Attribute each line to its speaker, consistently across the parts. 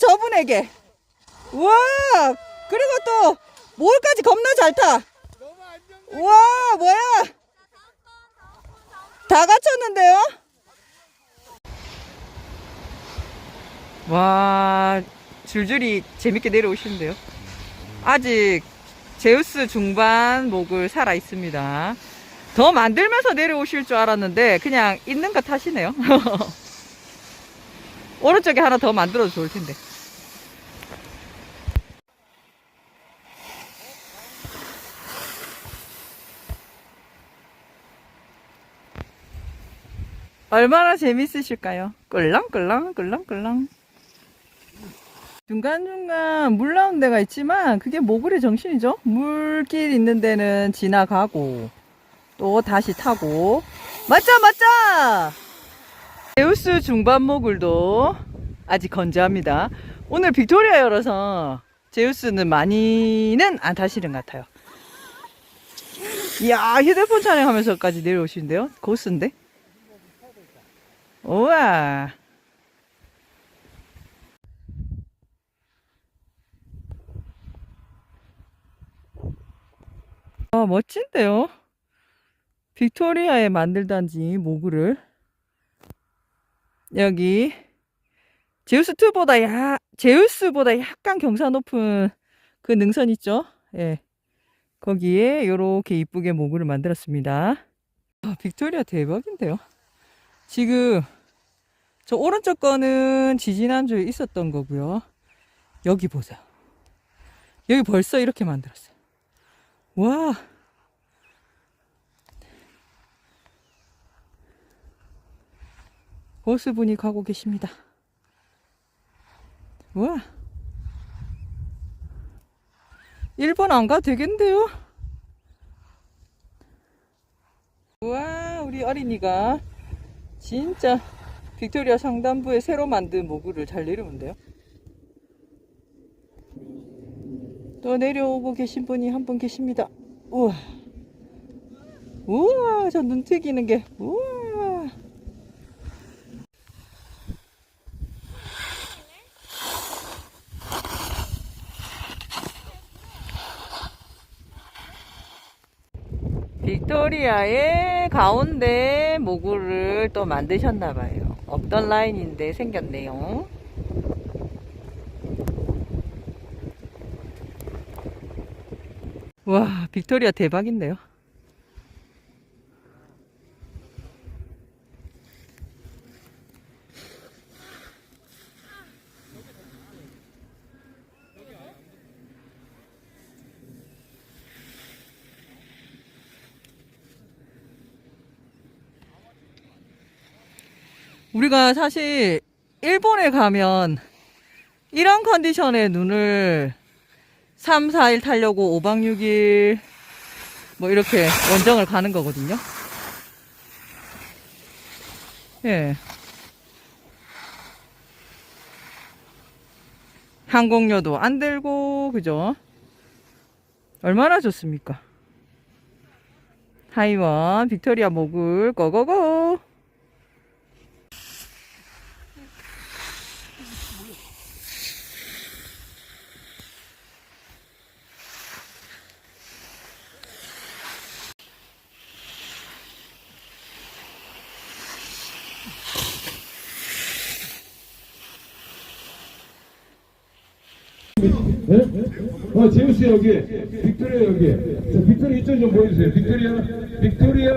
Speaker 1: 저분에게. 우와! 그리고 또, 몰까지 겁나 잘 타. 우와, 뭐야! 다 갖췄는데요? 와, 줄줄이 재밌게 내려오시는데요. 아직 제우스 중반 목을 살아 있습니다. 더 만들면서 내려오실 줄 알았는데 그냥 있는 거 타시네요. 오른쪽에 하나 더 만들어도 좋을 텐데. 얼마나 재밌으실까요? 꿀렁꿀렁 중간중간 물 나온 데가 있지만 그게 모글의 정신이죠. 물길 있는 데는 지나가고 또 다시 타고. 맞자 맞자 제우스 중반 모글도 아직 건조합니다. 오늘 빅토리아여라서 제우스는 많이는 안 타시는 것 같아요. 이야 휴대폰 촬영하면서까지 내려오시는데요? 고스인데 우와. 아, 멋진데요? 빅토리아에 만들단지 모구를 여기 제우스2보다 야, 제우스보다 약간 경사 높은 그 능선 있죠? 예. 거기에 요렇게 이쁘게 모구를 만들었습니다. 아, 빅토리아 대박인데요? 지금 저 오른쪽 거는 지지난주에 있었던 거고요. 여기 보세요. 여기 벌써 이렇게 만들었어요. 와. 보스분이 가고 계십니다. 와. 일본 안 가도 되겠는데요? 와, 우리 어린이가 진짜 빅토리아 상단부에 새로 만든 모구를 잘 내려온대요. 또 내려오고 계신 분이 한 분 계십니다. 우와. 우와, 저 눈 튀기는 게, 우와. 빅토리아의 가운데 모구를 또 만드셨나봐요. 없던 라인인데 생겼네요. 와, 빅토리아 대박인데요. 우리가 사실 일본에 가면 이런 컨디션에 눈을 3, 4일 타려고 5박 6일 뭐 이렇게 원정을 가는 거거든요. 예. 항공료도 안 들고, 그죠? 얼마나 좋습니까? 하이원, 빅토리아 모굴, 고고고!
Speaker 2: 네? 어, 제우스 여기, 빅토리아 여기. 자, 빅토리아 이쪽 좀 보여주세요. 빅토리아, 빅토리아,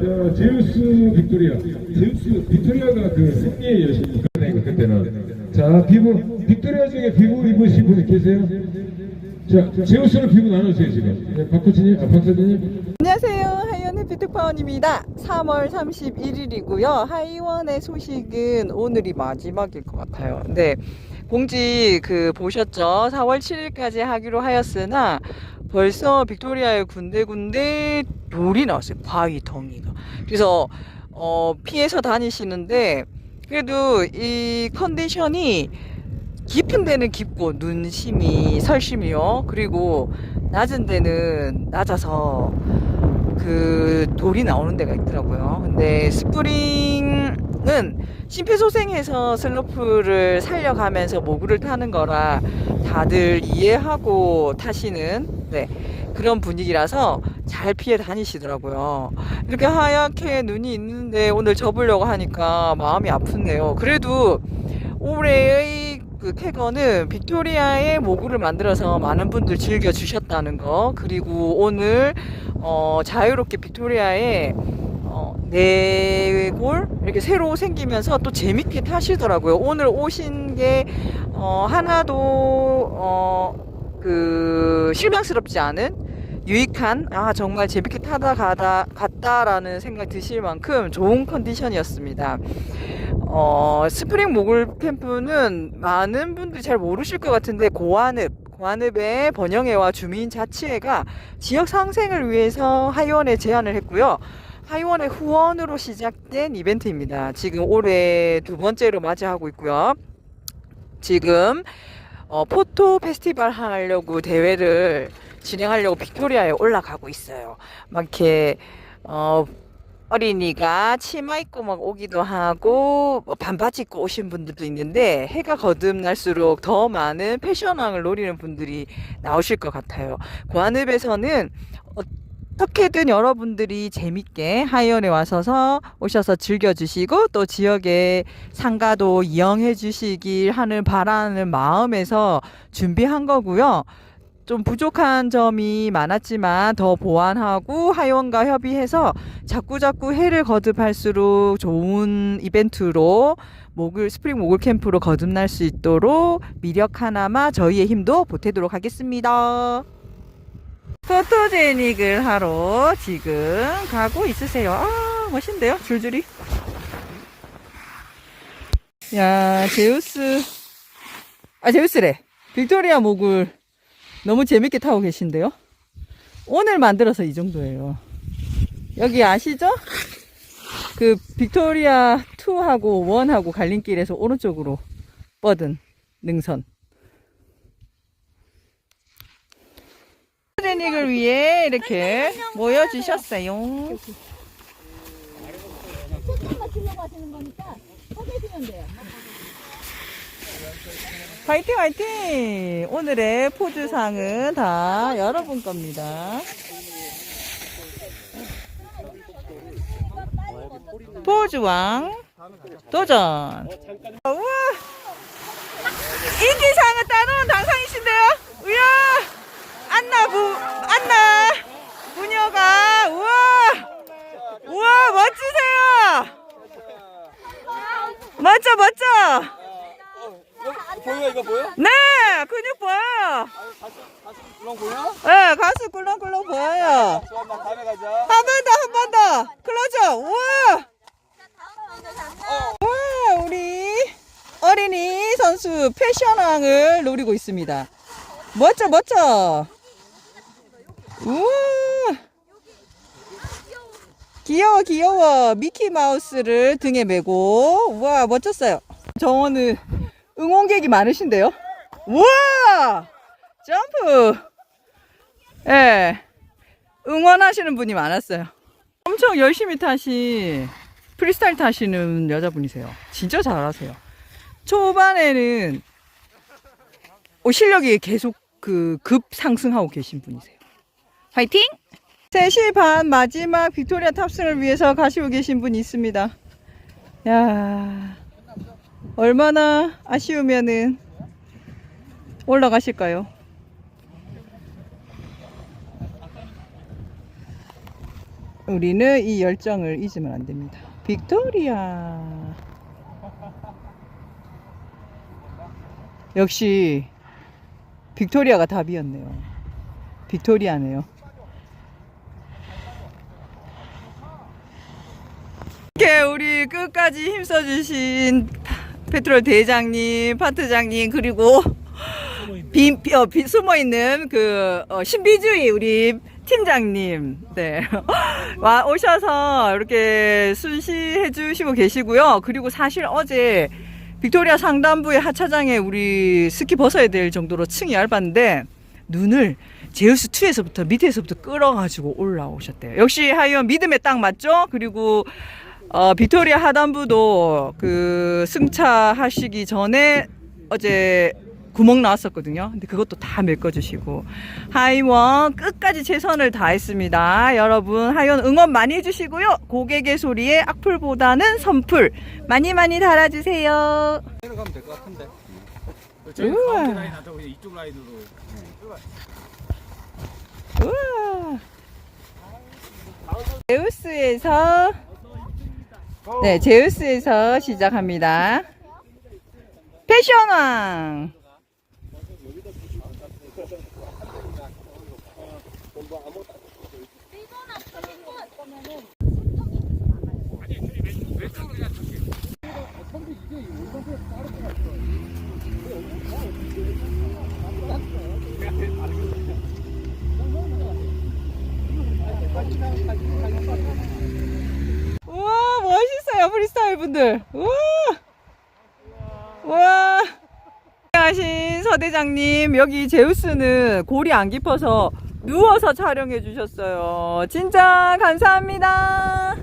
Speaker 2: 저, 제우스 빅토리아. 제우스, 빅토리아가 그 승리의 여신이니까, 그때는. 자, 비부, 빅토리아 중에 비부 입으신 분 계세요? 자, 제우스는 비부 나눠주세요, 지금. 네, 박코치님, 아, 박사님.
Speaker 1: 안녕하세요. 하이원 해피특파원입니다. 3월 31일이고요. 하이원의 소식은 오늘이 마지막일 것 같아요. 네. 공지 그 보셨죠? 4월 7일까지 하기로 하였으나 벌써 빅토리아의 군데군데 돌이 나왔어요. 바위 덩이가. 그래서 어, 피해서 다니시는데 그래도 이 컨디션이 깊은 데는 깊고 눈심이 설심이요. 그리고 낮은 데는 낮아서 그 돌이 나오는 데가 있더라고요. 근데 스프링 은 심폐소생해서 슬로프를 살려가면서 모구를 타는 거라 다들 이해하고 타시는 네, 그런 분위기라서 잘 피해 다니시더라고요. 이렇게 하얗게 눈이 있는데 오늘 접으려고 하니까 마음이 아프네요. 그래도 올해의 그 쾌거는 빅토리아의 모구를 만들어서 많은 분들 즐겨 주셨다는 거 그리고 오늘 어, 자유롭게 빅토리아에 어, 네 골 이렇게 새로 생기면서 또 재밌게 타시더라고요. 오늘 오신 게 어, 하나도 어, 그 실망스럽지 않은 유익한 아 정말 재밌게 타다 가다 갔다라는 생각 드실 만큼 좋은 컨디션이었습니다. 어, 스프링 모글 캠프는 많은 분들이 잘 모르실 것 같은데 고안읍 고안읍의 번영회와 주민 자치회가 지역 상생을 위해서 하이원에 제안을 했고요. 하이원의 후원으로 시작된 이벤트입니다. 지금 올해 두 번째로 맞이하고 있고요. 지금 어, 포토 페스티벌 하려고 대회를 진행하려고 빅토리아에 올라가고 있어요. 막 이렇게 어, 어린이가 치마 입고 막 오기도 하고 뭐 반바지 입고 오신 분들도 있는데 해가 거듭날수록 더 많은 패션왕을 노리는 분들이 나오실 것 같아요. 고안읍에서는 어떻게든 여러분들이 재밌게 하이언에 와서서 오셔서 즐겨주시고 또 지역의 상가도 이용해 주시길 하는 바라는 마음에서 준비한 거고요. 좀 부족한 점이 많았지만 더 보완하고 하이원과 협의해서 자꾸자꾸 해를 거듭할수록 좋은 이벤트로 목을 스프링 목을 캠프로 거듭날 수 있도록 미력 하나마 저희의 힘도 보태도록 하겠습니다. 포토제닉을 하러 지금 가고 있으세요. 아 멋진데요 줄줄이. 야 제우스 아 제우스래 빅토리아 목을 너무 재밌게 타고 계신데요. 오늘 만들어서 이 정도예요. 여기 아시죠? 그 빅토리아 2하고 1하고 갈림길에서 오른쪽으로 뻗은 능선. 트레이닝을 위해 이렇게 모여주셨어요. 화이팅 화이팅! 오늘의 포즈상은 다 여러분 겁니다. 포즈왕 도전! 우와! 인기상을 따놓은 당상이신데요? 우야! 안나 부, 안나! 부녀가, 우와! 우와, 멋지세요! 멋져, 멋져!
Speaker 3: 보여 이거 보여?
Speaker 1: 네, 근육 보여요.
Speaker 3: 가슴 구렁 보여?
Speaker 1: 네, 가수 꿀렁꿀렁 보여요.
Speaker 3: 좋아, 나 다음에 가자.
Speaker 1: 한 번 더, 한 번 더. 클로저. 우와. 우와, 우리 어린이 선수 패션왕을 노리고 있습니다. 멋져, 멋져. 귀여워, 귀여워. 미키 마우스를 등에 메고. 우와, 멋졌어요. 정원은 응원객이 많으신데요? 우와! 점프! 예. 네. 응원하시는 분이 많았어요. 엄청 열심히 타시, 프리스타일 타시는 여자분이세요. 진짜 잘하세요. 초반에는 어, 실력이 계속 그 급 상승하고 계신 분이세요. 화이팅! 3시 반 마지막 빅토리아 탑승을 위해서 가시고 계신 분이 있습니다. 야 얼마나 아쉬우면은 올라가실까요? 우리는 이 열정을 잊으면 안 됩니다. 빅토리아. 역시 빅토리아가 답이었네요. 빅토리아네요. 끝까지 힘써주신 페트롤 대장님, 파트장님, 그리고 빈, 어, 빈, 숨어있는 그, 어, 신비주의 우리 팀장님, 네. 와, 오셔서 이렇게 순시해 주시고 계시고요. 그리고 사실 어제 빅토리아 상단부의 하차장에 우리 스키 벗어야 될 정도로 층이 얇았는데, 눈을 제우스 2에서부터 밑에서부터 끌어가지고 올라오셨대요. 역시 하이원 믿음에 딱 맞죠? 그리고 어, 빅토리아 하단부도 그 승차하시기 전에 어제 구멍 나왔었거든요. 근데 그것도 다 메꿔주시고 하이원 끝까지 최선을 다했습니다. 여러분 하이원 응원 많이 해주시고요. 고객의 소리에 악플보다는 선풀 많이 많이 달아주세요.
Speaker 3: 내려가면 될 것 같은데.
Speaker 4: 저희
Speaker 1: 우와.
Speaker 4: 가운데 라인 안 타고 그냥 이쪽 라인으로
Speaker 1: 우와. 제우스에서 네 제우스에서 시작합니다. 패션왕. 우와 멋있어요 프리스타일 분들. 우와! 우와 하신 서대장님. 여기 제우스는 골이 안 깊어서 누워서 촬영해 주셨어요. 진짜 감사합니다